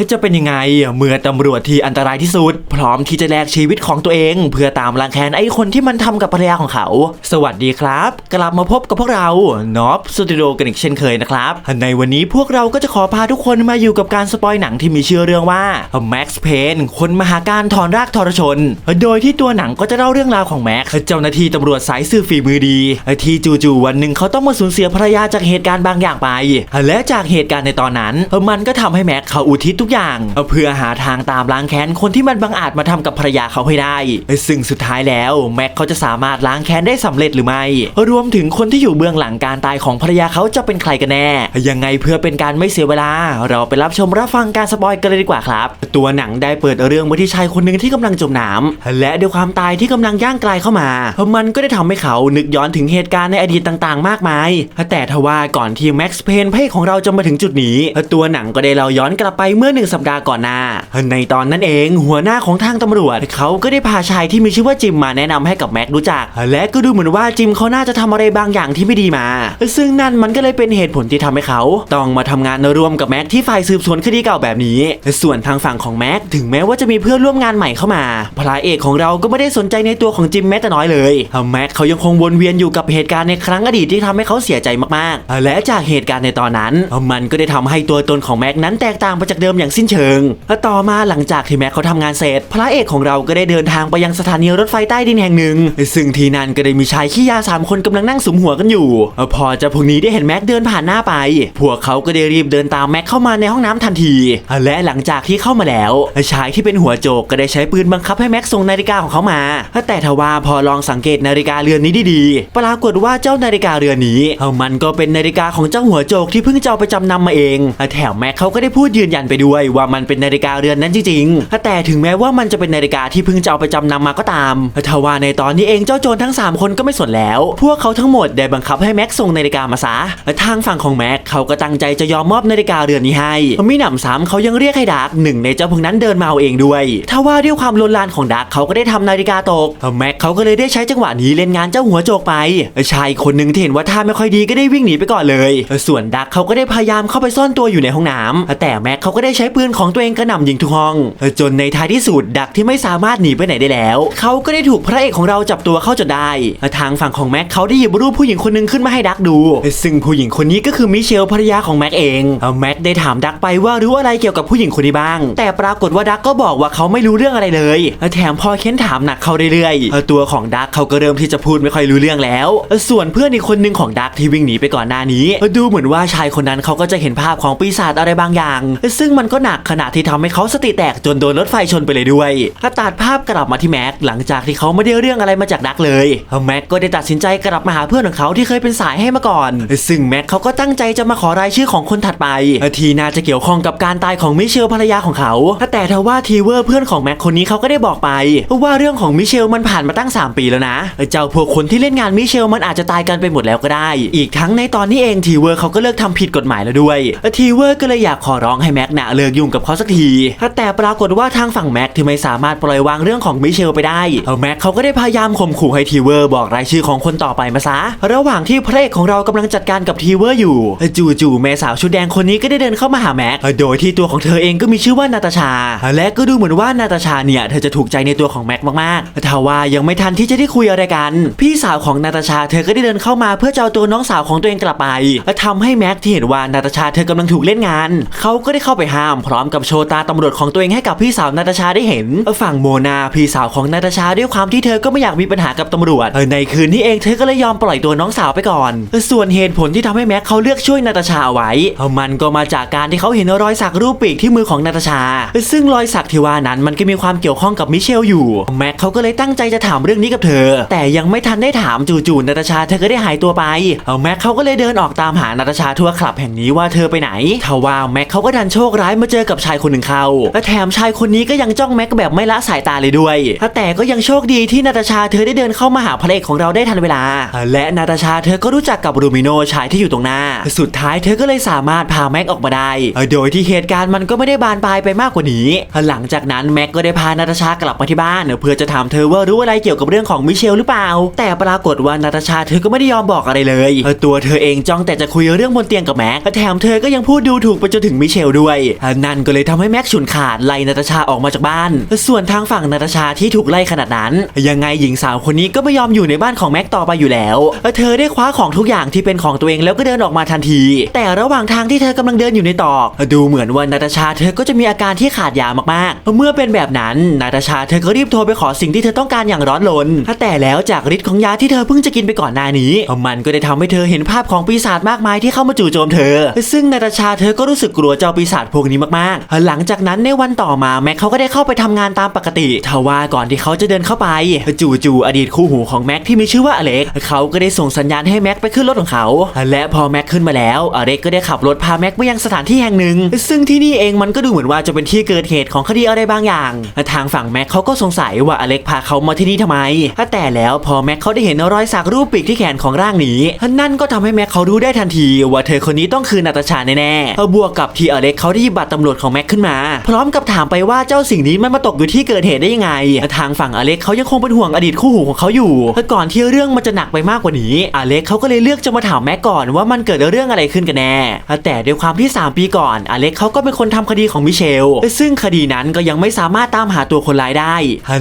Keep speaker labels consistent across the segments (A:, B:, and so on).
A: จะเป็นยังไง เมื่อตำรวจที่อันตรายที่สุด พร้อมที่จะแลกชีวิตของตัวเอง เพื่อตามล้างแค้นไอ้คนที่มันทำกับภรรยาของเขา สวัสดีครับ กลับมาพบกับพวกเรานอฟสตูดิโอกันอีกเช่นเคยนะครับ ในวันนี้พวกเราก็จะขอพาทุกคนมาอยู่กับการสปอยหนังที่มีชื่อเรื่องว่า Max Payne คนมหาการถอนรากทรชน โดยที่ตัวหนังก็จะเล่าเรื่องราวของแม็กเจ้าหน้าที่ตำรวจสายสืบฝีมือดี ที่จู่ๆวันหนึ่งเขาต้องมาสูญเสียภรรยาจากเหตุการณ์บางอย่างไป และจากเหตุการณ์ในตอนนั้น มันก็ทำให้แม็กเขาอุทิศทุกอย่างเพื่อหาทางตามล้างแค้นคนที่มันบังอาจมาทำกับภรรยาเขาให้ได้ ซึ่งสุดท้ายแล้วแม็กเขาจะสามารถล้างแค้นได้สำเร็จหรือไม่ รวมถึงคนที่อยู่เบื้องหลังการตายของภรรยาเขาจะเป็นใครกันแน่ ยังไงเพื่อเป็นการไม่เสียเวลา เราไปรับชมรับฟังการสปอยกันเลยดีกว่าครับ ตัวหนังได้เปิดเรื่องมาที่ชายคนหนึ่งที่กำลังจมน้ำและด้วยความตายที่กำลังย่างไกลเข้ามา มันก็ได้ทำให้เขานึกย้อนถึงเหตุการณ์ในอดีตต่างๆ มากมาย แต่ทว่าก่อนที่แม็กซ์เพนเอกของเราจะมาถึงจุดนี้ ตัวหนังก็ได้เราย้อนกลับไปเมื่อหนึ่งสัปดาห์ก่อนหน้า ในตอนนั้นเองหัวหน้าของทางตำรวจเขาก็ได้พาชายที่มีชื่อว่าจิมมาแนะนำให้กับแม็กรู้จัก และก็ดูเหมือนว่าจิมเขาน่าจะทำอะไรบางอย่างที่ไม่ดีมา ซึ่งนั่นมันก็เลยเป็นเหตุผลที่ทำให้เขา ต้องมาทำงานร่วมกับแม็กที่ฝ่ายสืบสวนคดีเก่าแบบนี้ ส่วนทางฝั่งของแม็กถึงแม้ว่าจะมีเพื่อนร่วมงานใหม่เข้ามาพระเอกของเราก็ไม่ได้สนใจในตัวของจิมแม้แต่น้อยเลยแม็กเขายังคงวนเวียนอยู่กับเหตุการณ์ในครั้งอดีตที่ทำให้เขาเสียใจมากๆ และจากเหตุการณ์ในตอนนั้น มันก็ได้ทำให้ตัวตนของแม็กนั้นแตกต่างไปจากเดิมอย่างสิ้นเชิงและต่อมาหลังจากที่แม็กเขาทำงานเสร็จ พระเอกของเราก็ได้เดินทางไปยังสถานีรถไฟใต้ดินแห่งหนึ่ง ซึ่งที่นั่นก็ได้มีชายขี้ยาสามคนกำลังนั่งสุมหัวกันอยู่ พอจะพวกนี้ได้เห็นแม็กเดินผ่านหน้าไป พวกเขาก็ได้รีบเดินตามแม็กเข้ามาในห้องน้ำทันที และหลังจากที่เข้ามาแล้ว ชายที่เป็นหัวโจกก็ได้ใช้ปืนบังคับให้แม็กส่งนาฬิกาของเขามา แต่ทว่าพอลองสังเกตนาฬิกาเรือนนี้ดีๆ ปรากฏว่าเจ้านาฬิกาเรือนนี้มันก็เป็นนาฬิกาของเจ้าหัวโจกที่เพิ่งจะไปจำนำมาเอง แถมแม็กเขาก็ได้พูดยืนยันไปด้วยว่ามันเป็นนาฬิกาเรือนนั้นจริงๆแต่ถึงแม้ว่ามันจะเป็นนาฬิกาที่เพิ่งจะเอาไปจำนำมาก็ตามทว่าในตอนนี้เองเจ้าโจรทั้ง 3 คนก็ไม่สนแล้ว พวกเขาทั้งหมดได้บังคับให้แม็กส่งนาฬิกามาซะทางฝั่งของแม็กเขาก็ตั้งใจจะยอมมอบนาฬิกาเรือนนี้ให้มิหนำซ้ำเขายังเรียกให้ดักหนึ่งในเจ้าพวกนั้นเดินมาเอาเองด้วยทว่าด้วยความลนลานของดักเขาก็ได้ทำนาฬิกาตกแม็กเขาก็เลยได้ใช้จังหวะนี้เล่นงานเจ้าหัวโจกไปชายคนหนึ่งที่เห็นว่าท่าไม่ค่อยดีก็ได้วิ่งหนีไปก่อนเลย ส่วนดักเขาก็ได้พยายามเข้าไปซ่อนตัวอยู่ในห้องน้ำแต่แม็กเขาก็ได้ใช้ปืนของตัวเองกระหน่ำยิงทุกห้อง จนในท้ายที่สุดดักที่ไม่สามารถหนีไปไหนได้แล้ว เขาก็ได้ถูกพระเอกของเราจับตัวเข้าจนได้ ทางฝั่งของแม็กเขาได้หยิบรูปผู้หญิงคนหนึ่งขึ้นมาให้ดักดู ซึ่งผู้หญิงคนนี้ก็คือมิเชลภรรยาของแม็กเองแม็กได้ถามดักไปว่ารู้อะไรเกี่ยวกับผู้หญิงคนนี้บ้าง แต่ปรากฏว่าดักก็บอกว่าเขาไม่รู้เรื่องอะไรเลย แถมพอเค้นถามหนักเขาเรื่อยๆ ตัวของดักเขาก็เริ่มที่จะพูดไม่ค่อยรู้เรื่องแล้ว ส่วนเพื่อนอีกคนหนึ่งของดักที่วิ่งหนีไปก่อนหน้านี้ ดูเหมือนว่าชายคนนั้นเขาก็จะเห็นภาพของปีศาจอะไรบางอย่าง ซึ่งมันก็หนักขนาดที่ทำให้เขาสติแตกจนโดนรถไฟชนไปเลยด้วยถ้าตัดภาพกลับมาที่แม็กหลังจากที่เขาไม่ได้เรื่องอะไรมาจากดักเลยแม็กก็ได้ตัดสินใจกลับมาหาเพื่อนของเขาที่เคยเป็นสายให้มาก่อน ซึ่งแม็กเขาก็ตั้งใจจะมาขอรายชื่อของคนถัดไป ที่น่าจะเกี่ยวข้องกับการตายของมิเชลภรรยาของเขา แต่ทว่าทีเวอร์เพื่อนของแม็กคนนี้เขาก็ได้บอกไป ว่าเรื่องของมิเชลมันผ่านมาตั้ง 3 ปีแล้วนะ เจ้าพวกคนที่เล่นงานมิเชลมันอาจจะตายกันไปหมดแล้วก็ได้ อีกทั้งในตอนนี้เองทีเวอร์เขาก็เลิกทำผิดกฎหมายแล้วด้วย ทีเวอร์ก็เลยอยากขอร้องให้แม็กนะเลิกยุ่งกับเขาสักทีแต่ปรากฏว่าทางฝั่งแม็กที่ไม่สามารถปล่อยวางเรื่องของมิเชลไปได้แม็กเขาก็ได้พยายามข่มขู่ให้ทีเวอร์บอกรายชื่อของคนต่อไปมาซะ ระหว่างที่พระเอกของเรากำลังจัดการกับทีเวอร์อยู่ จู่ๆแม่สาวชุดแดงคนนี้ก็ได้เดินเข้ามาหาแม็กโดยที่ตัวของเธอเองก็มีชื่อว่านาตาชา และก็ดูเหมือนว่านาตาชาเนี่ยเธอจะถูกใจในตัวของแม็กมากๆแต่ว่ายังไม่ทันที่จะได้คุยอะไรกัน พี่สาวของนาตาชาเธอก็ได้เดินเข้ามาเพื่อจะเอาตัวน้องสาวของตัวเองกลับไปและทำให้แม็กที่เห็นว่านาตาชาเธอกำลังถูกเล่นงาน เขาก็ได้เข้าไปห้ามพร้อมกับโชว์ตาตำรวจของตัวเองให้กับพี่สาวนาตาชาได้เห็น ฝั่งโมนาพี่สาวของนาตาชาด้วยความที่เธอก็ไม่อยากมีปัญหากับตำรวจในคืนนี้เองเธอก็เลยยอมปล่อยตัวน้องสาวไปก่อน ส่วนเหตุผลที่ทำให้แม็กเขาเลือกช่วยนาตาชาเอาไว้ มันก็มาจากการที่เขาเห็นรอยสักรูปปีกที่มือของนาตาชา ซึ่งรอยสักที่ว่านั้นมันก็มีความเกี่ยวข้องกับมิเชลอยู่แม็กเขาก็เลยตั้งใจจะถามเรื่องนี้กับเธอ แต่ยังไม่ทันได้ถามจู่ๆนาตาชาเธอก็ได้หายตัวไปแม็กเขาก็เลยเดินออกตามหานาตาชาทั่วคลับแห่งนี้ว่าเธอไปไหนทว่าแม็กเขาก็ดันโชคร้ายมาเจอกับชายคนหนึ่งเขาและแถมชายคนนี้ก็ยังจ้องแม็กแบบไม่ละสายตาเลยด้วย แต่ก็ยังโชคดีที่นาตาชาเธอได้เดินเข้ามาหาพระเอกของเราได้ทันเวลา และนาตาชาเธอก็รู้จักกับรูมิโนชายที่อยู่ตรงหน้า สุดท้ายเธอก็เลยสามารถพาแม็กออกมาได้ โดยที่เหตุการณ์มันก็ไม่ได้บานปลายไปมากกว่านี้ หลังจากนั้นแม็กก็ได้พานาตาชากลับมาที่บ้านเพื่อจะถามเธอว่ารู้อะไรเกี่ยวกับเรื่องของมิเชลหรือเปล่า แต่ปรากฏว่านาตาชาเธอก็ไม่ได้ยอมบอกอะไรเลย ตัวเธอเองจ้องแต่จะคุยเรื่องบนเตียงกับแม็กแถมเธอก็ยังพูดดูถูกไปจนถึงมิเชลด้วยนั่นก็เลยทำให้แม็กฉุนขาดไล่นาตาชาออกมาจากบ้าน ส่วนทางฝั่งนาตาชาที่ถูกไล่ขนาดนั้น ยังไงหญิงสาวคนนี้ก็ไม่ยอมอยู่ในบ้านของแม็กต่อไปอยู่แล้ว เธอได้คว้าของทุกอย่างที่เป็นของตัวเองแล้วก็เดินออกมาทันที แต่ระหว่างทางที่เธอกำลังเดินอยู่ในตอก ดูเหมือนว่านาตาชาเธอก็จะมีอาการที่ขาดยามากๆ เมื่อเป็นแบบนั้นนาตาชาเธอก็รีบโทรไปขอสิ่งที่เธอต้องการอย่างร้อนรนแต่แล้วจากฤทธิ์ของยาที่เธอเพิ่งจะกินไปก่อนหน้านี้ มันก็ได้ทำให้เธอเห็นภาพของปีศาจมากมายที่เข้ามาจู่โจมเธอ ซึ่งนาตาชาเธอก็รู้สึกกลัวเจ้าปีศาจพวกนี้มากๆ หลังจากนั้นในวันต่อมาแม็กเขาก็ได้เข้าไปทำงานตามปกติทว่าก่อนที่เขาจะเดินเข้าไปจู่ๆอดีตคู่หูของแม็กที่มีชื่อว่าอเล็กเขาก็ได้ส่งสัญญาณให้แม็กไปขึ้นรถของเขา และพอแม็กขึ้นมาแล้วอเล็กก็ได้ขับรถพาแม็กไปยังสถานที่แห่งหนึ่ง ซึ่งที่นี่เองมันก็ดูเหมือนว่าจะเป็นที่เกิดเหตุของคดีอะไรบางอย่าง ทางฝั่งแม็กเขาก็สงสัยว่าอเล็กพาเขามาที่นี่ทำไม แต่แล้วพอแม็กเขาได้เห็นรอยสักรูปปีกที่แขนของร่างนี้นั่นก็ทำให้แม็กเขารู้ได้ทันที ว่าเธอคนนี้ต้องคือนาตาชาแน่ๆบวกกับที่อเล็กเขาได้หยิบบัตรตำรวจของแม็กขึ้นมา พร้อมกับถามไปว่าเจ้าสิ่งนี้มันมาตกอยู่ที่เกิดเหตุได้ยังไง ทางฝั่งอเล็กเขายังคงเป็นห่วงอดีตคู่หูของเขาอยู่ก่อนที่เรื่องมันจะหนักไปมากกว่านี้ อเล็กเขาก็เลยเลือกจะมาถามแม็กก่อนว่ามันเกิดเรื่องอะไรขึ้นกันแน่ แต่ด้วยความที่ 3 ปีก่อน อเล็กเขาก็เป็นคนทำคดีของมิเชล ซึ่งคดีนั้นก็ยังไม่สามารถตามหาตัวคนร้ายได้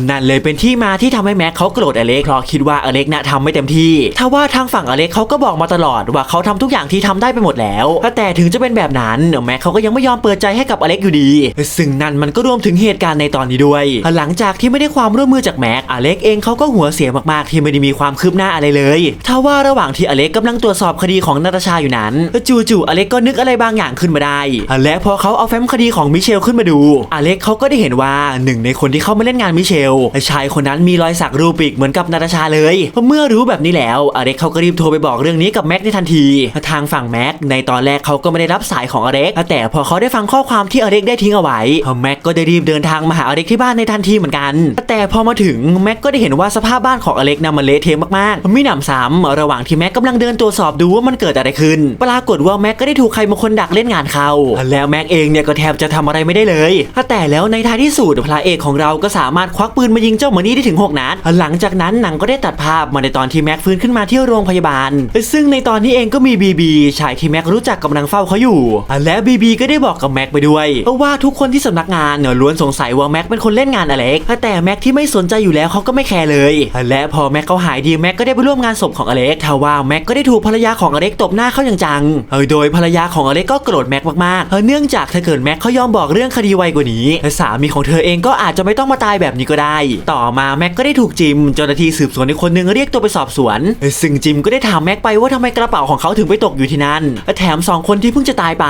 A: นั่นเลยเป็นที่มาที่ทำให้แม็กเขาโกรธอเล็กเพราะคิดว่าอเล็กน่ะทำไม่เต็มที่ ถ้าว่าทางฝั่งอเล็กเขาก็บอกมาตลอดว่าเขาทำทุกอย่างที่ทำได้ไปหมดแล้ว แต่ถึงจะเป็นแบบนั้นแม็กเขาก็ยังไม่ยอมเปิดใจให้กับอเล็กอยู่ดี ซึ่งนั่นมันก็รวมถึงเหตุการณ์ในตอนนี้ด้วย หลังจากที่ไม่ได้ความร่วมมือจากแม็กอเล็กเองเขาก็หัวเสียมากๆ ที่ไม่ได้มีความคืบหน้าอะไรเลยถ้าว่าระหว่างที่อเล็กกำลังตรวจสอบคดีของนาตาชาอยู่นั้น จู่ๆอเล็กก็นึกอะไรบางอย่างขึ้นมาได้ และพอเขาเอาแฟ้มคดีของมิเชลขึ้นมาดู อเล็กเขาก็ได้เห็นว่าหนึ่งในคนที่เข้ามาเล่นงานมิเชลชายคนนั้นมีรอยสักรูปอีกเหมือนกับนาตาชาเลย เมื่อรู้แบบนี้แล้วอเล็กเขาก็รีบโทรไปบอกเรื่องนี้กับแม็กในทันที ทางฝั่งแม็กในตอนแรกเขาก็ไม่ได้รับสายของอเล็กแต่พอเขาได้ฟังข้อความที่อเล็กได้ทิ้งเอาไว้แม็กก็ได้รีบเดินทางมาหาอเล็กที่บ้านในทันทีเหมือนกัน แต่พอมาถึงแม็กก็ได้เห็นว่าสภาพบ้านของอเล็กน่ะมันเละเทะมากๆ มีหนำซ้ำระหว่างที่แม็กกำลังเดินตรวจสอบดูว่ามันเกิดอะไรขึ้น ปรากฏว่าแม็กก็ได้ถูกใครบางคนดักเล่นงานเขาแล้วแม็กเองเนี่ยก็แทบจะทำอะไรไม่ได้เลย แต่แล้วในท้ายที่สุดพระเอกของเราก็สามารถควักปืนมายิงเจ้าหมอนี่ได้ถึง 6 นัด หลังจากนั้นหนังก็ได้ตัดภาพมาในตอนที่แม็กฟื้นขึ้นมาที่โรงพยาบาล ซึ่งในตอนนี้เองก็มีบีบีชายที่แม็กรู้จักกำลังเฝ้าเขาอยู่ และบีบีก็ได้บอกกับแม็กไปด้วยว่าทุกคนที่สำนักงานเนี่ยล้วนสงสัยว่าแม็กเป็นคนเล่นงานอเล็กแต่แม็กที่ไม่สนใจอยู่แล้วเขาก็ไม่แคร์เลย และพอแม็กเขาหายดีแม็กก็ได้ไปร่วมงานศพของอเล็กทว่าแม็กก็ได้ถูกภรรยาของอเล็กตบหน้าเขาอย่างจังเออโดยภรรยาของอเล็กก็โกรธแม็กมากๆเออเนื่องจากถ้าเกิดแม็กเขายอมบอกเรื่องคดีไวกว่านี้สามีของเธอเองก็อาจจะไม่ต้องมาตายแบบนี้ก็ได้ ต่อมาแม็กก็ได้ถูกจิมเจ้าหน้าที่สืบสวนอีกคนนึงเรียกตัวไปสอบสวน ซึ่งจิมก็ได้ถามแม็กไปว่าทำไมกระเป๋าของเขาถึงไปตกอยู่ที่นั่น แถมสองคนที่เพิ่งจะตายไป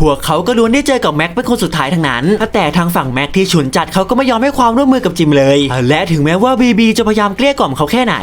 A: พวกเขาก็ล้วนได้เจอกับแม็กเป็นคนสุดท้ายทั้งนั้น แต่ทางฝั่งแม็กที่ฉุนจัดเขาก็ไม่ยอมให้ความร่วมมือกับจิมเลย และถึงแม้ว่าบีบีจะพยายามเกลี้ยกล่อมเขาแค่ไหน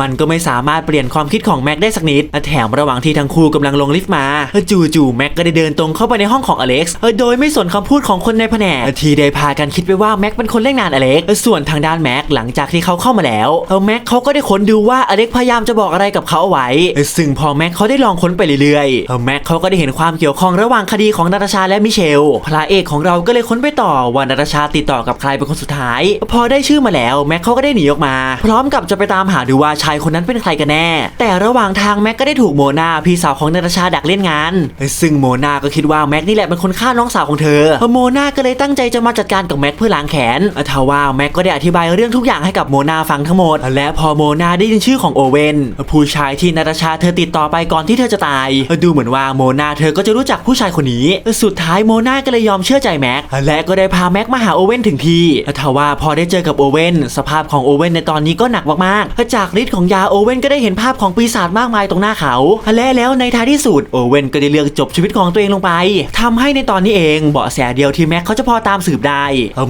A: มันก็ไม่สามารถเปลี่ยนความคิดของแม็กได้สักนิด แถมระหว่างที่ทั้งคู่กำลังลงลิฟต์มาจู่ๆแม็กก็ได้เดินตรงเข้าไปในห้องของอเล็กซ์โดยไม่สนคำพูดของคนในแผนกที่ได้พากันคิดไปว่าแม็กเป็นคนเล่นงานอเล็กส่วนทางด้านแม็กหลังจากที่เขาเข้ามาแล้วแม็กเขาก็ได้ค้นดูว่าอเล็กพยายามจะบอกอะไรกับเขาเอาไว้ ซึ่งพอแม็กเขาได้ลองค้นไปเรื่อยๆแม็กเขาก็ได้เห็นความเกี่ยวข้องระหว่างคดีของนาตาชาและมิเชลพระเอกของเราก็เลยค้นไปต่อว่านาตาชาติดต่อกับใครเป็นคนสุดท้าย พอได้ชื่อมาแล้วแม็กเขาก็ได้หนีออกมา พร้อมกับจะไปตามหาดูว่าชายคนนั้นเป็นใครกันแน่ แต่ระหว่างทางแม็กก็ได้ถูกโมนาพี่สาวของนาตาชาดักเล่นงาน ซึ่งโมนาก็คิดว่าแม็กนี่แหละเป็นคนฆ่าน้องสาวของเธอ โมนาก็เลยตั้งใจจะมาจัดการกับแม็กเพื่อล้างแค้นทว่าแม็กก็ได้อธิบายเรื่องทุกอย่างให้กับโมนาฟังทั้งหมด และพอโมนาได้ยินชื่อของโอเวนผู้ชายที่นาตาชาเธอติดต่อไปก่อนที่เธอจะตาย ดูเหมือนว่าโมนาเธอก็จะรู้จักผู้ชายคนนี้ สุดท้ายโมนาก็เลยยอมเชื่อใจแม็ก และก็ได้พาแม็กมาหาโอเว่นถึงที่ทว่าพอได้เจอกับโอเว่นสภาพของโอเว่นในตอนนี้ก็หนักมากๆ จากฤทธิ์ของยาโอเว่นก็ได้เห็นภาพของปีศาจมากมายตรงหน้าเขา และแล้วในท้ายที่สุดโอเว่นก็ได้เลือกจบชีวิตของตัวเองลงไปทำให้ในตอนนี้เองเบาะแสเดียวที่แม็กเขาจะพอตามสืบได้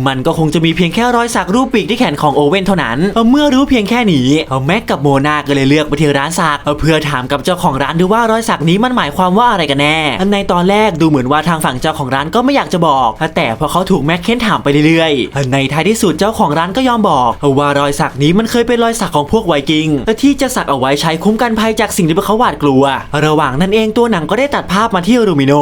A: มันก็คงจะมีเพียงแค่รอยสักรูปปีกที่แขนของโอเว่นเท่านั้น เมื่อรู้เพียงแค่นี้แม็กกับโมนาก็เลยเลือกไปที่ร้านสักเพื่อถามกับเจ้าของร้านดูว่ารอยสักนี้มันหมายความว่าอะไรกันแน่ ในตอนแรกดูเหมือนว่าทางฝั่งเจ้าของร้านก็ไม่อยากจะบอก แต่พอเขาถูกแม็กเค้นถามไปเรื่อยๆ ในท้ายที่สุดเจ้าของร้านก็ยอมบอก ว่ารอยสักนี้มันเคยเป็นรอยสักของพวกไวกิงที่จะสักเอาไว้ใช้คุ้มกันภัยจากสิ่งที่พวกเขาหวาดกลัว ระหว่างนั้นเองตัวหนังก็ได้ตัดภาพมาที่ลูมิโน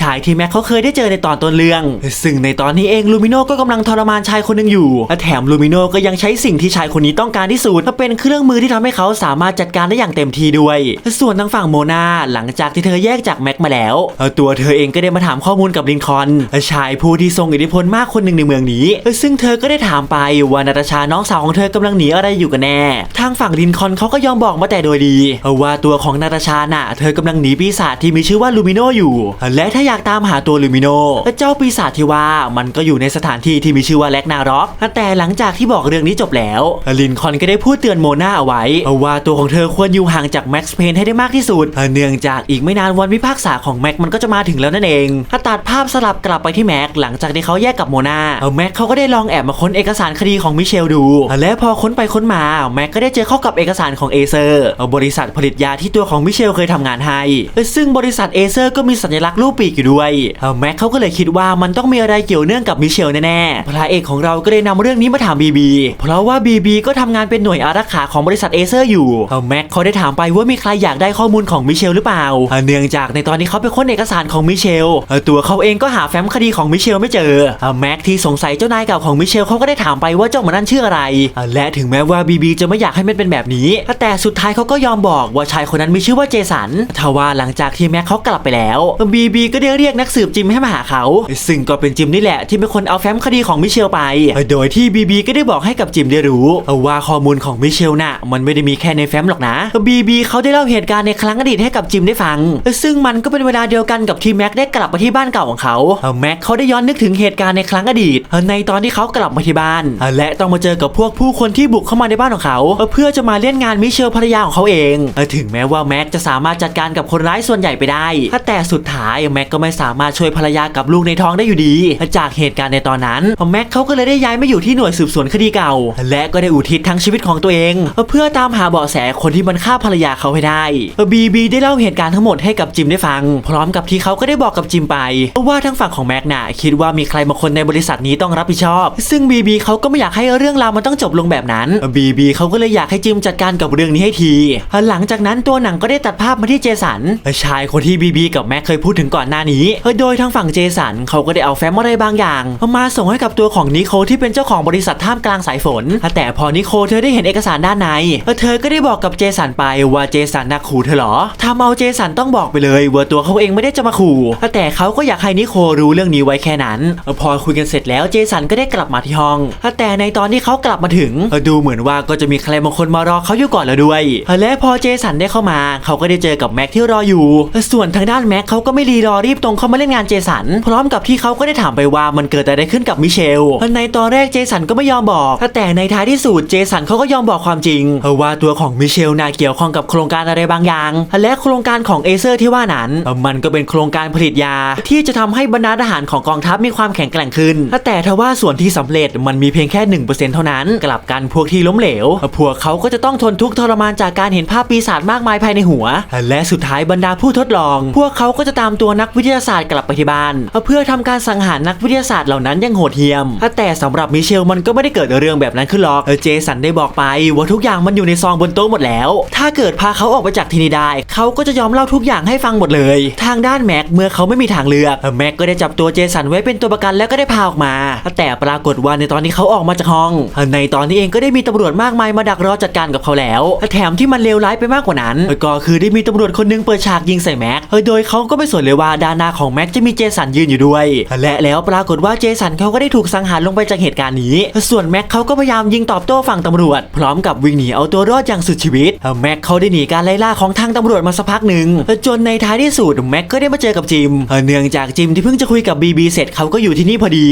A: ชายที่แม็กเขาเคยได้เจอในตอนต้นเรื่อง ซึ่งในตอนนี้เองลูมิโนก็กำลังทรมานชายคนหนึ่งอยู่ แถมลูมิโนก็ยังใช้สิ่งที่ชายคนนี้ต้องการที่สุดเป็นเครื่องมือที่ทำให้เขาสามารถจัดการได้อย่างเต็มที่ด้วย ส่วนทางฝั่งโมนาหลังจากที่เธอแยกจากแม็กมาแล้ว ตัวเธอเองก็ได้มาถามข้อมูลกับลินคอนชายผู้ที่ทรงอิทธิพลมากคนหนึ่งในเมืองนี้ ซึ่งเธอก็ได้ถามไปว่านาตาชาน้องสาวของเธอกำลังหนีอะไรอยู่กันแน่ ทางฝั่งลินคอนเขาก็ยอมบอกมาแต่โดยดี ว่าตัวของนาตาชาน่ะ เธอกำลังหนีปีศาจที่มีชื่อว่าลูมิโนอยู่ และถ้าอยากตามหาตัวลูมิโนเจ้าปีศาจที่ว่ามันก็อยู่ในสถานที่ที่มีชื่อว่าแลกนาร็อก แต่หลังจากที่บอกเรื่องนี้จบแล้วลินคอนก็ได้พูดเตือนโมนาเอาไว้ว่าตัวของเธอควรอยู่ห่างจากแม็กซ์เพนให้ได้มากที่สุด เนื่องจากอีกไม่นานวันพิพากษาของแม็กมันก็จะมาถึงแล้วนั่นเองตัดภาพสลับกลับไปที่แม็กหลังจากที่เขาแยกกับโมนาแม็กเขาก็ได้ลองแอบมาค้นเอกสารคดีของมิเชลดู และพอค้นไปค้นมาแม็กก็ได้เจอเข้ากับเอกสารของเอเซอร์บริษัทผลิตยาที่ตัวของมิเชลเคยทำงานให้ซึ่งบริษัทเอเซอร์ก็มีสัญลักษณ์รูปปีกอยู่ด้วยแม็กเขาก็เลยคิดว่ามันต้องมีอะไรเกี่ยวเนื่องกับมิเชลแน่ๆพระเอกของเราก็เลยนำเรื่องนี้มาถามบีบีเพราะว่าบีบีก็ทำงานเป็นหน่วยอารักขาของบริษัทเอเซอร์อยู่แม็กเขาได้ถามไปว่ามีใครอยากได้ข้อมูลของมิเชลหรือเปล่าเนื่องจากในตอนที่เขาไปค้นเอกสารของมิเชลตัวเขาเองก็หาแฟ้มคดีของมิเชลไม่เจอแม็กที่สงสัยเจ้านายเก่าของมิเชลเขาก็ได้ถามไปว่าเจ้าหมันนั่นชื่ออะไร และถึงแม้ว่าบีบีจะไม่อยากให้มันเป็นแบบนี้ แต่สุดท้ายเขาก็ยอมบอกว่าชายคนนั้นมีชื่อว่าเจสันทว่าหลังจากที่แม็กเขากลับไปแล้วบีบีก็ได้เรียกนักสืบจิมให้มาหาเขา ซึ่งก็เป็นจิมนี่แหละที่เป็นคนเอาแฟ้มคดีของมิเชลไป โดยที่บีบีก็ได้บอกให้กับจิมได้รู้ว่าข้อมูลของมิเชลน่ะมันไม่ได้มีแค่ในแฟ้มหรอกนะบีบีเขาได้เล่าเหตุการณ์ในครั้งอดีตให้กับจิมได้ฟัง ซึ่งมันก็เป็นเวลาเดียวกันกับที่แม็กได้กลับมาที่บ้านเก่าของเขาแม็กเขาได้ย้อนนึกถึงเหตุการณ์ในครั้งอดีต ในตอนที่เขากลับมาที่บ้าน และต้องมาเจอกับพวกผู้คนที่บุกเข้ามาในบ้านของเขา เพื่อจะมาเล่นงานมิเชลภรรยาของเขาเอง ถึงแม้ว่าแม็กจะสามารถจัดการกับคนร้ายส่วนใหญ่ไปได้ แต่สุดท้ายแม็กก็ไม่สามารถช่วยภรรยากับลูกในท้องได้อยู่ดี จากเหตุการณ์ในตอนนั้นแม็กเขาก็เลยได้ย้ายมาอยู่ที่หน่วยสืบสวนคดีเก่า และก็ได้อุทิศทั้งชีวิตของตัวเอง เพื่อตามหาเบาะแสคนที่มันฆ่าภรรยาเขาให้ได้บีบีได้เล่าเหตุการณ์ทั้งหมดให้กับจิมได้ฟัง พร้อมกับที่เขาก็ได้บอกกับจิมไปว่าทั้งฝั่งของแม็กน่ะคิดว่ามีใครบางคนในบริษัทนี้ต้องรับผิดชอบ ซึ่งบีบีเขาก็ไม่อยากให้เรื่องราวมันต้องจบลงแบบนั้นบีบีเขาก็เลยอยากให้จิมจัดการกับเรื่องนี้ให้ที หลังจากนั้นตัวหนังก็ได้ตัดภาพมาที่เจสันชายคนที่บีบีกับแม็กเคยพูดถึงก่อนหน้านี้ โดยทางฝั่งเจสันเขาก็ได้เอาแฟ้มอะไรบางอย่าง มาส่งให้กับตัวของนิโคที่เป็นเจ้าของบริษัทท่ามกลางสายฝน แต่พอนิโคเธอได้เห็นเอกสารด้านใน เธอก็ได้บอกกับเจสันไปว่าเจสันนักขู่เธอเหรอทำเอาเจสันต้องบอกไปเลยว่าตัวเขาเองไม่ได้จะมาขู่ แต่เขาก็อยากให้นิโครู้เรื่องนี้ไว้แค่นั้น พอคุยกันเสร็จแล้วเจสันก็ได้กลับมาที่ห้อง แต่ในตอนที่เขากลับมาถึง ดูเหมือนว่าก็จะมีใครบางคนมารอเขาอยู่ก่อนแล้วด้วย และพอเจสันได้เข้ามา เขาก็ได้เจอกับแม็กที่รออยู่ ส่วนทางด้านแม็กเขาก็ไม่รีรอรีบตรงเข้ามาเล่นงานเจสัน พร้อมกับที่เขาก็ได้ถามไปว่ามันเกิดอะไรขึ้นกับมิเชล ในตอนแรกเจสันก็ไม่ยอมบอก แต่ในท้ายที่สุดเจสันเขาก็ยอมบอกความจริงว่าตัวของมิเชลน่าเกี่ยวข้องกับโครงการอะไรบางอย่าง และโครงการของเอเซอร์ที่ว่านั้น มันก็เป็นโครงการผลิตยาที่จะทำให้บรรดาทหารของกองทัพมีความแข็งแกร่งขึ้น แต่ทว่าส่วนที่สำเร็จมันมีเพียงแค่ 1%เท่านั้น กลับกันพวกที่ล้มเหลว พวกเขาก็จะต้องทนทุกข์ทรมานจากการเห็นภาพปีศาจมากมายภายในหัว และสุดท้ายบรรดาผู้ทดลอง พวกเขาก็จะตามตัวนักวิทยาศาสตร์กลับไปที่บ้าน เพื่อทำการสังหารนักวิทยาศาสตร์เหล่านั้นอยังโหดเหี้ยม แต่สำหรับมิเชลมันก็ไม่ได้เกิดเรื่องแบบนั้นขึ้นหรอกเจสันได้บอกไปว่าทุกอย่างมันอยู่ในซองบนโต๊ะหมดแล้ว ถ้าเกิดพาเขาออกไปจากที่นี่ได้ เขาก็จะยอมเล่าทุกอย่างให้ฟังหมดเลย ทางด้านแม็กเมื่อเขาไม่มีทางเลือกแม็กก็ได้จับตัวเจสันไว้เป็นตัวประกันแล้วก็ได้พาออกมา แต่ปรากฏว่าในตอนที่เขาออกมาจากห้อง ในตอนนี้เองก็ได้มีตำรวจมากมายมาดักรอจัดการกับเขาแล้ว แถมที่มันเลวร้ายไปมากกว่านั้น ก็คือได้มีตำรวจคนหนึงเปิดฉากยิงใส่แม็กโดยเขาก็ไม่สนเลยว่าด้านหน้าของแม็กจะมีเจสันยืนอยู่ด้วย และแล้วปรากฏว่าเจสันเขาก็ได้ถูกสังหารลงไปจากเหตุการณ์นี้ ส่วนแม็กเขาก็พยายามยิงตอบโต้ฝั่งตำรวจ พร้อมกับวิ่งหนีเอาตัวรอดอย่างสุดชีวิต แม็กเขาได้หนีการไล่ล่าของทางตำรวจมาสักพักหนึ่งจนในท้ายที่สุดแม็กก็ได้มาเจอกับจิมเนื่องจากจิมที่เพิ่งจะคุยกับบีบีเสร็จเขาก็อยู่ที่นี่พอดี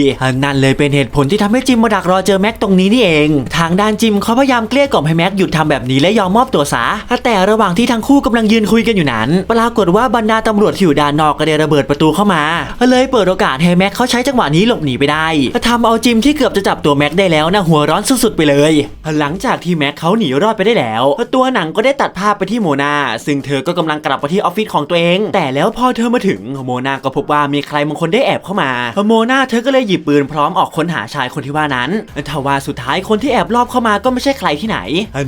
A: นั่นเลยเป็นเหตุผลที่ทำให้จิมมาดักรอเจอแม็กตรงนี้นี่เอง ทางด้านจิมเขาพยายามเกลี้ยกล่อมให้แม็กหยุดทำแบบนี้และยอมมอบตัวซะแต่ระหว่างที่ทั้งคู่กำลังยืนคุยกันอยู่นั้น ปรากฏว่าบรรดาตำรวจที่อยู่ด้านนอกก็ได้ระเบิดประตูเข้ามา เลยเปิดโอกาสให้แม็กเขาใช้จังหวะนี้หลบหนีไปได้ทำเอาจิมที่เกือบจะจับตัวแม็กได้แล้วนะหัวร้อนสุดๆไปเลย หลังจากที่แม็กเขาหนีรอดไปได้แล้ว ตัวหนังก็ได้ตัดภาพไปที่โมนาซึ่งเธอก็กำลังกลับไปที่ออฟฟิศของตัวเอง แต่แล้วพอเธอมาถึงโมนาก็พบว่ามีใครบางคนได้แอบเข้ามาโมนาเธอก็เลยหยิบปืนพร้อมออกค้นหาชายคนที่ว่านั้นทว่าสุดท้ายคนที่แอบลอบเข้ามาก็ไม่ใช่ใครที่ไหน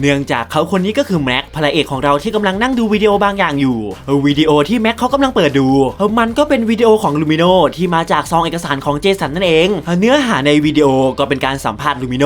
A: เนื่องจากเขาคนนี้ก็คือแม็กพระเอกของเราที่กำลังนั่งดูวิดีโอบางอย่างอยู่วิดีโอที่แม็กเขากำลังเปิดดู มันก็เป็นวิดีโอของลูมิโนที่มาจากซองเอกสารของเจสันนั่นเอง เนื้อหาในวิดีโอก็เป็นการสัมภาษณ์ลูมิโน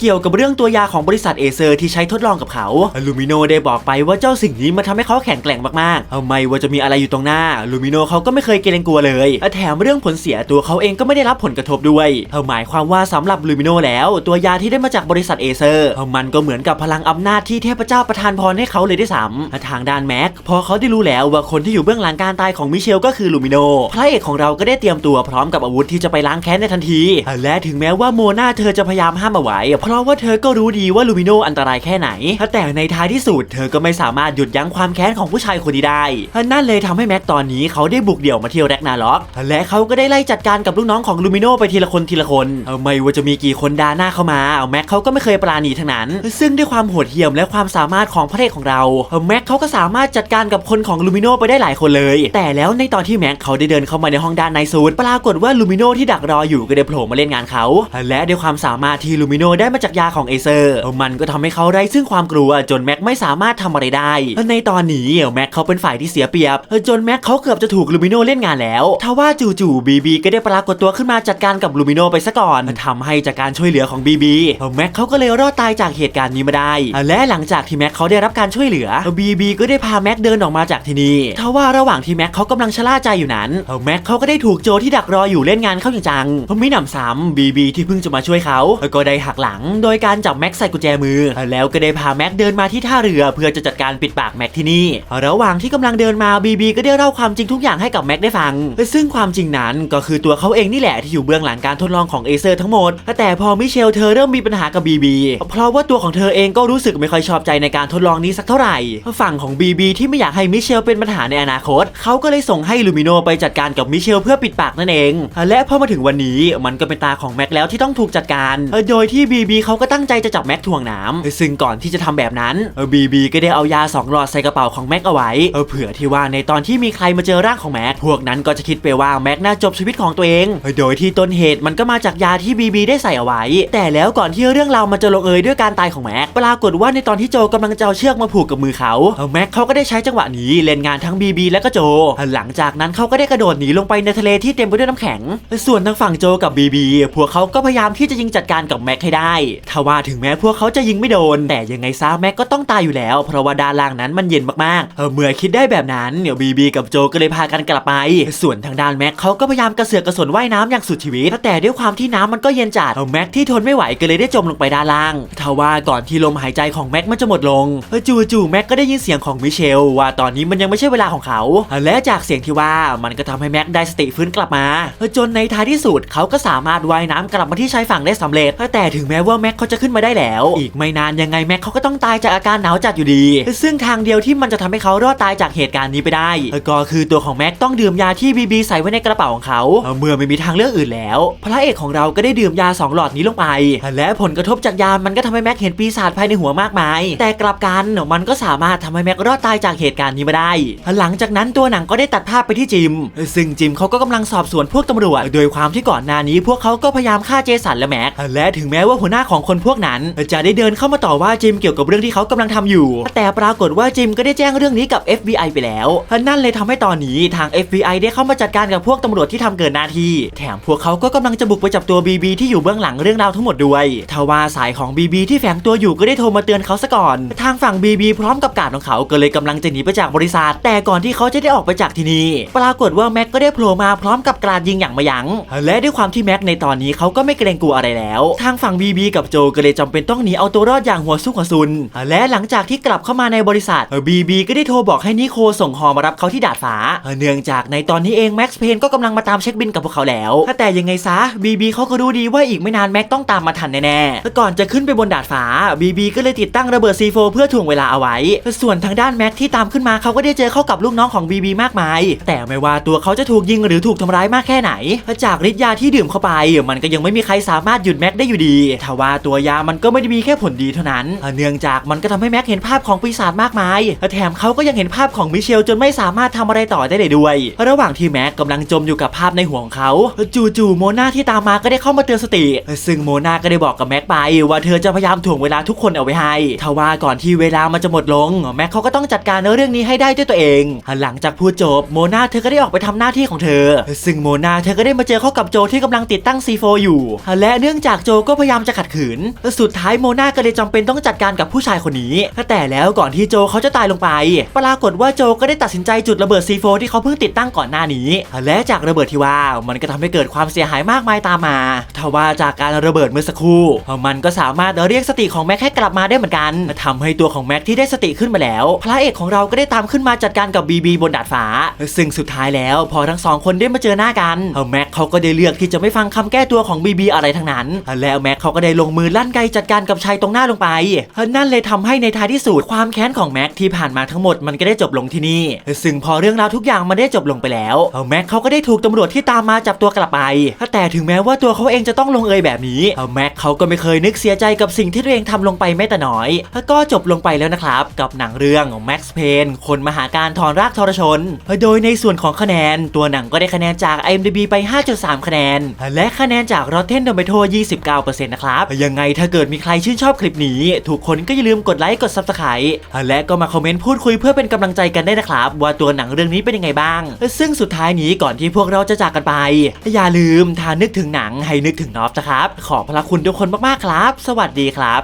A: เกี่ยวกับเรื่องตัวยาของบริษัทเอเซอร์ที่ใช้ทดลองกับเขาลูมิโนได้บอกไปว่าเจ้าสิ่งนี้มาทำให้เขาแข็งแกร่งมากๆไม่ว่าจะมีอะไรอยู่ตรงหน้าลูมิโนเขาก็ไม่เคยเกรงกลัวเลยแถมเรื่องผลเสียตัวเขาเองก็ไม่ได้รับผลกระทบด้วยเหมายความว่าสำหรับลูมิโนแล้ว ตัวยาที่ได้มาจากบริษัทเอเซอร์มันก็เหมือนกับพลังอำนาจที่เทพเจ้าประทานพรให้เขาเลยด้วยซ้ำทางด้านแม็กพอเขาได้รู้แล้วว่าคนที่อยู่เบื้องหลังการตายของมิเชลก็คือลูมิโนพระเอกของเราก็ได้เตรียมตัวพร้อมกับอาวุธที่จะไปล้างแค้นในทันที และถึงแม้ว่าโมนาเธอจะพยายามห้ามเอาไว้ เพราะว่าเธอก็รู้ดีว่าลูมิโนอันตรายแค่ไหน แต่ในท้ายที่สุดเธอก็ไม่สามารถหยุดยั้งความแค้นของผู้ชายคนนี้ได้ นั่นเลยทำให้แม็กตอนนี้เขาได้บุกเดี่ยวมาที่แร็กนาล็อกและเขาก็ได้ไล่จัดการกับลูกน้องของลูมิโนไปทีละคนทีละคนไม่ว่าจะมีกี่คนดาหน้าเข้ามาเอาแม็กเขาก็ไม่เคยปราณีทั้งนั้น ซึ่งด้วยความโหดเหี้ยมและความสามารถของพระเอกของเราเอาแม็กเขาก็สามารถจัดการกับคนของลูมิโนไปได้หลายคนเลย แต่แล้วในตอนที่แม็กเขาได้เดินเข้ามาในห้องด้านในสุดปรากฏว่าลูมิโนที่ดักรออยู่ก็ได้โผล่มาเล่นงานเขา และด้วยความสามารถที่ลูมิโนได้มาจากยาของเอเซอร์ มันก็ทำให้เขาไร้ซึ่งความกลัวจนแม็กไม่สามารถทำอะไรได้ ในตอนนี้แม็กเขาเป็นฝ่ายที่เสียเปรียบ จนแม็กเขาเกือบจะถูกลูมิโนเล่นงานแล้วทว่าจู่ๆบีบีก็ได้ปรากฏตัวขึ้นมาจัดการกับลูมิโนไปซะก่อนทำให้จากการช่วยเหลือของบีบีแม็กเขาก็เลยรอดตายจากเหตุการณ์นี้มาได้ และหลังจากที่แม็กเขาได้รับการช่วยเหลือบีบีก็ได้พาแม็กเดินออกมาจากที่นี่ทว่าระหว่างที่แม็กเขากำลังชะล่าใจอยู่นั้นแม็กเขาก็ได้ถูกโจที่ดักรออยู่เล่นงานเข้าอย่างจังไม่หนำซ้ำบีบีที่เพิ่งจะมาช่วยเขาก็ได้หักหลัง โดยการจับแม็กใส่กุญแจมือ แล้วก็ได้พาแม็กเดินมาที่ท่าเรือ เพื่อจะจัดการปิดปากแม็กที่นี่ ระหว่างที่กำลังเดินมาบีบีก็ได้เล่าความจริงทุกอย่างให้กับแม็กได้ฟัง ซึ่งความความจริงนั้นก็คือตัวเขาเองนี่แหละที่อยู่เบื้องหลังการทดลองของเอเซอร์ทั้งหมด แต่พอมิเชลเธอเริ่มมีปัญหากับบีบีเพราะว่าตัวของเธอเองก็รู้สึกไม่ค่อยชอบใจในการทดลองนี้สักเท่าไหร่ ฝั่งของบีบีที่ไม่อยากให้มิเชลเป็นปัญหาในอนาคต เขาก็เลยส่งให้ลูมิโนไปจัดการกับมิเชลเพื่อปิดปากนั่นเอง และพอมาถึงวันนี้มันก็เป็นตาของแม็กแล้วที่ต้องถูกจัดการ โดยที่บีบีเขาก็ตั้งใจจะจับแม็กถ่วงน้ำซึ่งก่อนที่จะทำแบบนั้นบีบีก็ได้เอายาสองหลอดใส่กระเป๋าของแม็กเอาไว้เผื่อที่ว่าในตอนที่มีใครมาเจอร่างของแม็กพวกนั้นก็จะคิดไปว่าแม็กน่าจบชีวิตของตัวเอง โดยที่ต้นเหตุมันก็มาจากยาที่บีบีได้ใส่เอาไว้ แต่แล้วก่อนที่เรื่องราวมันจะลงเอยด้วยการตายของแม็กปรากฏว่าในตอนที่โจกำลังจะเอาเชือกมาผูกกับมือเขาแม็กเขาก็ได้ใช้จังหวะนี้เล่นงานทั้งบีบีและก็โจ หลังจากนั้นเขาก็ได้กระโดดหนีลงไปในทะเลที่เต็มไปด้วยน้ำแข็ง ส่วนทางฝั่งโจกับบีบีพวกเขาก็พยายามที่จะยิงจัดการกับแม็กให้ได้ทว่าถึงแม้พวกเขาจะยิงไม่โดน แต่ยังไงซะแม็กก็ต้องตายอยู่แล้ว เพราะว่าด้านล่างนั้นมันเย็นมากๆเออเมื่อคิดได้แบบนั้นเดี๋ยวบีบีกับโจก็เลยพากันกลับไป ส่วนทางด้านแม็กเขาก็พยายามกระเสือกกระสนว่ายน้ำอย่างสุดชีวิตแต่ด้วยความที่น้ำมันก็เย็นจัดแม็กที่ทนไม่ไหวก็เลยได้จมลงไปด้านล่างทว่าก่อนที่ลมหายใจของแม็กมันจะหมดลงจู่ๆแม็กก็ได้ยินเสียงของมิเชลว่าตอนนี้มันยังไม่ใช่เวลาของเขา และจากเสียงที่ว่ามันก็ทำให้แม็กได้สติฟื้นกลับมา จนในท้ายที่สุดเขาก็สามารถว่ายน้ำกลับมาที่ชายฝั่งได้สำเร็จ แต่ถึงแม้ว่าแม็กเขาจะขึ้นมาได้แล้ว อีกไม่นานยังไงแม็กเขาก็ต้องตายจากอาการหนาวจัดอยู่ดี ซึ่งทางเดียวที่มันจะทำให้เขารอดตายจากเหตุการณ์นี้ไปได้ ก็คือตัวของแม็กต้องดื่มยาที่บีบีใส่ไว้ในกระเป๋าของเขา เมื่อไม่มีทางเลือกอื่นแล้ว พระเอกของเราก็ได้ดื่มยาสองหลอดนี้ลงไป และผลกระทบจากยามันก็ทำให้แม็กเห็นปีศาจภายในหัวมากมาย แต่กลับกันมันก็สามารถทำให้แม็กรอดตายจากเหตุการณ์นี้มาได้ หลังจากนั้นตัวหนังก็ได้ตัดภาพไปที่จิม ซึ่งจิมเขาก็กำลังสอบสวนพวกตำรวจ โดยความที่ก่อนหน้านี้พวกเขาก็พยายามฆ่าเจสันและแม็ก และถึงแม้ว่าหัวหน้าของคนพวกนั้น จะได้เดินเข้ามาต่อว่าจิมเกี่ยวกับเรื่องที่เขากำลังทำอยู่ แต่ปรากฏว่าจิมก็ได้แจ้งเรื่องนี้กับ FBI ไปแล้วนั่นเลยทำให้ตอนนี้ทาง FBI ได้เข้ามาจัดการกับพวกตำรวจที่ทำเกินหน้าที่ แถมพวกเขาก็กำลังจะบุกไปจับตัวบีบีที่อยู่เบื้องหลังเรื่องราวทั้งหมดด้วยทว่าสายของบีบีที่แฝงตัวอยู่ก็ได้โทรมาเตือนเขาซะก่อน ทางฝั่งบีบีพร้อมกับการของเขาก็เลยกำลังจะหนีไปจากบริษัท แต่ก่อนที่เขาจะได้ออกไปจากที่นี่ปรากฏว่าแม็กก็ได้โผล่มาพร้อมกับกราดยิงอย่างม่ยั้งและด้วยความที่แม็กในตอนนี้เขาก็ไม่เกรงกลัวอะไรแล้ว ทางฝั่งบีบีกับโจก็เลยจำเป็นต้องหนีเอาตัวรอดอย่างหัวซุกหัวซุน และหลังจากที่กลับเข้ามาในบริษัทบีบีก็ได้โทรบอกให้นิโคส่งฮอมารับเขาที่ดาดฟ้าเนื่องจากในตอนนี้เองแม็กซ์เพนก็กำลังมาตามเช็คบินกับพวกเขาแล้วแต่ยังไงซะบีบีเขาก็รู้ดีว่าอีกไม่นานแม็กต้องตามมาทันแน่ๆและก่อนจะขึ้นไปบนดาดฟ้าบีบีก็เลยติดตั้งระเบิดซีโฟเพื่อถ่วงเวลาเอาไว้ ส่วนทางด้านแม็กที่ตามขึ้นมาเขาก็ได้เจอเข้ากับลูกน้องของบีบีมากมาย แต่ไม่ว่าตัวเขาจะถูกยิงหรือถูกทำร้ายมากแค่ไหนจากฤทธิ์ยาที่ดื่มเข้าไป มันก็ยังไม่มีใครสามารถหยุดแม็กได้อยู่ดีทว่าตัวยามันก็ไม่ได้มีแค่ผลดีเท่านั้น เนื่องจากมันก็ทำให้แม็กเห็นภาพของปีศาจมากมาย แถมเขาก็ยังเห็นภาพของมิเชลจนไม่สามารถทำอะไรต่อได้เลยด้วย ระหว่างที่แม็กกำลังจมอยู่กับภาพในหัวของเขาจู่ๆโมนาที่ตามมาก็ได้เข้ามาเตือนสติ ซึ่งโมนาก็ได้บอกกับแม็กไปว่าเธอจะพยายามถ่วงเวลาทุกคนเอาไว้ให้ทว่าก่อนที่เวลามันจะหมดลง แม็กเขาก็ต้องจัดการเรื่องนี้ให้ได้ด้วยตัวเอง หลังจากพูดจบโมนาเธอก็ได้ออกไปทำหน้าที่ของเธอ ซึ่งโมนาเธอก็ได้มาเจอเข้ากับโจที่กำลังติดตั้ง C4 อยู่ และเนื่องจากโจก็พยายามจะขัดขืน สุดท้ายโมนาก็เลยจำเป็นต้องจัดการกับผู้ชายคนนี้แต่แล้วก่อนที่โจเขาจะตายลงไป ปรากฏว่าโจก็ได้ตัดสินใจจุดระเบิด C4 ที่เขาเพิ่งติดตั้งก่อนหน้านี้และจากระเบิดที่ว่ามันก็ทำให้เกิดความเสียหายมากมายตามมาทว่าจากการระเบิดเมื่อสักครู่มันก็สามารถเรียกสติของแม็กให้กลับมาได้เหมือนกันทำให้ตัวของแม็กที่ได้สติขึ้นมาแล้ว พระเอกของเราก็ได้ตามขึ้นมาจัดการกับบีบีบนดาดฟ้า ซึ่งสุดท้ายแล้วพอทั้งสองคนได้มาเจอหน้ากันแม็กเขาก็ได้เลือกที่จะไม่ฟังคำแก้ตัวของบีบีอะไรทั้งนั้น แล้วแม็กเขาก็ได้ลงมือลั่นไกจัดการกับชายตรงหน้าลงไป นั่นเลยทำให้ในท้ายที่สุดความแค้นของแม็กที่ผ่านมาทั้งหมดมันก็ได้จบลงที่นี่ ซึ่งพอเรื่องราวทุกอย่างมันได้จบลงไปแล้วแม็กเขาก็ได้ถูกตำรวจที่ตามมาจับตัวกลับไป แต่ถึงแม้ว่าตัวเขาเองจะต้องลงเอยแบบนี้แม็กเขาก็ไม่เคยนึกเสียใจกับสิ่งที่ตัวเองทำลงไปแม้แต่น้อย ก็จบลงไปแล้วนะครับ กับหนังเรื่องแม็กซ์เพนคนมหาการถอนรากทรชน โดยในส่วนของคะแนน ตัวหนังก็ได้คะแนนจาก IMDb ไป 5.3 คะแนน และคะแนนจาก Rotten Tomato 29%นะครับ ยังไงถ้าเกิดมีใครชื่นชอบคลิปนี้ ทุกคนก็อย่าลืมกดไลค์กด Subscribe และก็มาคอมเมนต์พูดคุยเพื่อเป็นกำลังใจกันได้นะครับ ว่าตัวหนังเรื่องนี้เป็นยังไงบ้าง ซึ่งสุดท้ายนี้ก่อนที่พวกเราจะจากกันไป อย่าลืมทานึกถึงหนังให้นึกถึงนอฟนะครับ ขอบพระคุณทุกคนมากๆครับ สวัสดีครับ